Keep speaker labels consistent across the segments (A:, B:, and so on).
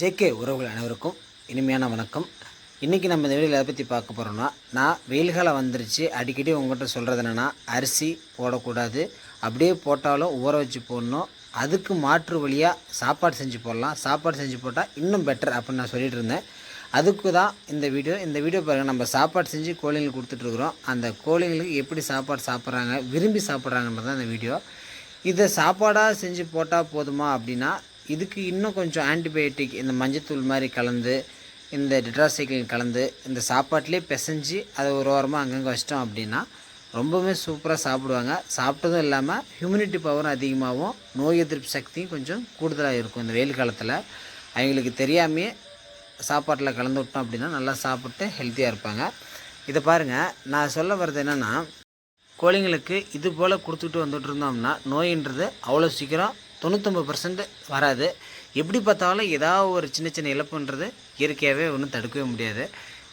A: JK உறவுகள் அனைவருக்கும் இனிமையான வணக்கம். இன்றைக்கி நம்ம இந்த வீடியோவில் எதை பற்றி பார்க்க போகிறோம்னா நான் வெயில் காலம் வந்துருச்சு அடிக்கடி உங்கள்கிட்ட சொல்கிறது என்னென்னா அரிசி போடக்கூடாது. அப்படியே போட்டாலும் ஊற வச்சு போடணும். அதுக்கு மாற்று வழியாக சாப்பாடு செஞ்சு போடலாம். சாப்பாடு செஞ்சு போட்டால் இன்னும் பெட்டர் அப்படின்னு நான் சொல்லிட்டு இருந்தேன். அதுக்கு தான் இந்த வீடியோ. இந்த வீடியோ பாருங்கள் நம்ம சாப்பாடு செஞ்சு கோழிங்களுக்கு கொடுத்துட்ருக்குறோம் அந்த கோழிங்களுக்கு எப்படி சாப்பாடு சாப்பிட்றாங்க விரும்பி சாப்பிட்றாங்கன்றது தான் இந்த வீடியோ. இதை சாப்பாடாக செஞ்சு போட்டால் போதுமா அப்படின்னா இதுக்கு இன்னும் கொஞ்சம் ஆன்டிபயோட்டிக் இந்த மஞ்சத்தூள் மாதிரி கலந்து இந்த டெட்ராசைக்கிள் கலந்து இந்த சாப்பாட்டிலே பிசைஞ்சு அதை ஒரு ஓரமாக அங்கங்கே வச்சிட்டோம் அப்படின்னா ரொம்பவுமே சூப்பராக சாப்பிடுவாங்க. சாப்பிட்டதும் இல்லாமல் ஹியூமினிட்டி பவரும் அதிகமாகவும் நோய் எதிர்ப்பு சக்தியும் கொஞ்சம் கூடுதலாக இருக்கும் இந்த வெயில் காலத்தில். அவங்களுக்கு தெரியாமையே சாப்பாட்டில் கலந்து விட்டோம் அப்படின்னா நல்லா சாப்பிட்டு ஹெல்த்தியாக இருப்பாங்க. இதை பாருங்கள் நான் சொல்ல வர்றது என்னென்னா கோழிங்களுக்கு இது போல் கொடுத்துட்டு வந்துட்டு இருந்தோம்னா நோயின்றது அவ்வளோ சீக்கிரம் தொண்ணூத்தொம்பது பர்சன்ட் வராது. எப்படி பார்த்தாலும் ஏதாவது ஒரு சின்ன சின்ன இழப்புன்றது இயற்கையாகவே ஒன்றும் தடுக்கவே முடியாது.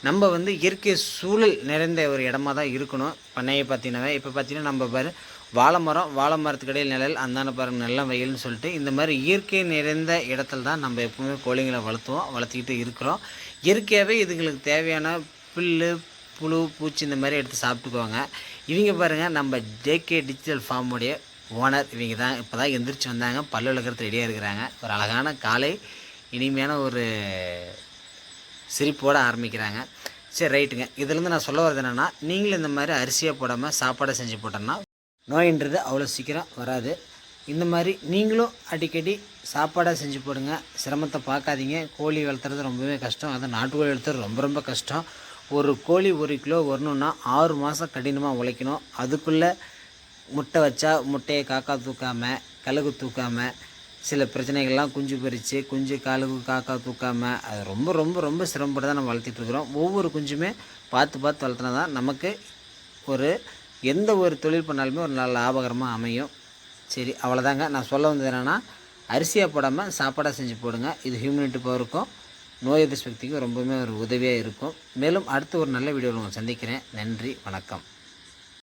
A: நம்ம வந்து இயற்கை சூழல் நிறைந்த ஒரு இடமா தான் இருக்கணும். பண்ணையை பார்த்தீங்கன்னாவே இப்போ பார்த்தீங்கன்னா நம்ம பாரு வாழை மரம் வாழை மரத்துக்கு இடையில் நிழல் அந்தான பாருங்க நல்ல வெயில்னு சொல்லிட்டு இந்த மாதிரி இயற்கை நிறைந்த இடத்துல தான் நம்ம எப்பவுமே கோழிங்களை வளர்த்துவோம் வளர்த்திக்கிட்டு இருக்கிறோம். இயற்கையாகவே இதுங்களுக்கு தேவையான புல்லு புழு பூச்சி இந்த மாதிரி எடுத்து சாப்பிட்டுக்குவாங்க. இவங்க பாருங்கள் நம்ம ஜேகே டிஜிட்டல் ஃபார்முடைய ஓனர் இவங்க தான் இப்போ தான் எந்திரிச்சு வந்தாங்க. பல்லு விளக்கிறது ரெடியாக இருக்கிறாங்க. ஒரு அழகான காலை இனிமையான ஒரு சிரிப்போட ஆரம்பிக்கிறாங்க. சரி ரைட்டுங்க. இதுலேருந்து நான் சொல்ல வர்றது என்னென்னா நீங்களும் இந்த மாதிரி அரிசியாக போடாமல் சாப்பாடை செஞ்சு போட்டோம்னா நோயின்றது அவ்வளோ சீக்கிரம் வராது. இந்த மாதிரி நீங்களும் அடிக்கடி சாப்பாடாக செஞ்சு போடுங்க. சிரமத்தை பார்க்காதீங்க. கோழி வளர்த்துறது ரொம்பவே கஷ்டம். அதுவும் நாட்டுக்கோழி வளர்த்துறது ரொம்ப ரொம்ப கஷ்டம். ஒரு கோழி ஒரு கிலோ வரணுன்னா ஆறு மாதம் கடினமாக உழைக்கணும். அதுக்குள்ளே முட்டை வச்சா முட்டையை காக்கா தூக்காமல் கழுகு தூக்காமல் சில பிரச்சனைகள்லாம் குஞ்சு பறித்து குஞ்சு கழுகு காக்கா தூக்காமல் அது ரொம்ப ரொம்ப ரொம்ப சிரமப்பட்டு தான் நம்ம வளர்த்திட்ருக்குறோம் ஒவ்வொரு குஞ்சுமே பார்த்து பார்த்து வளர்த்துனா தான் நமக்கு ஒரு எந்த ஒரு தொழில் பண்ணாலுமே ஒரு நல்ல லாபகரமாக அமையும். சரி அவ்வளோதாங்க நான் சொல்ல வந்தது என்னென்னா அரிசியாக போடாமல் சாப்பாடாக செஞ்சு போடுங்க. இது ஹியூமினிட்டி பவருக்கும் நோய் எதிர்ப்பு சக்திக்கும் ரொம்பவுமே ஒரு உதவியாக இருக்கும். மேலும் அடுத்து ஒரு நல்ல வீடியோவில் உங்களை சந்திக்கிறேன். நன்றி வணக்கம்.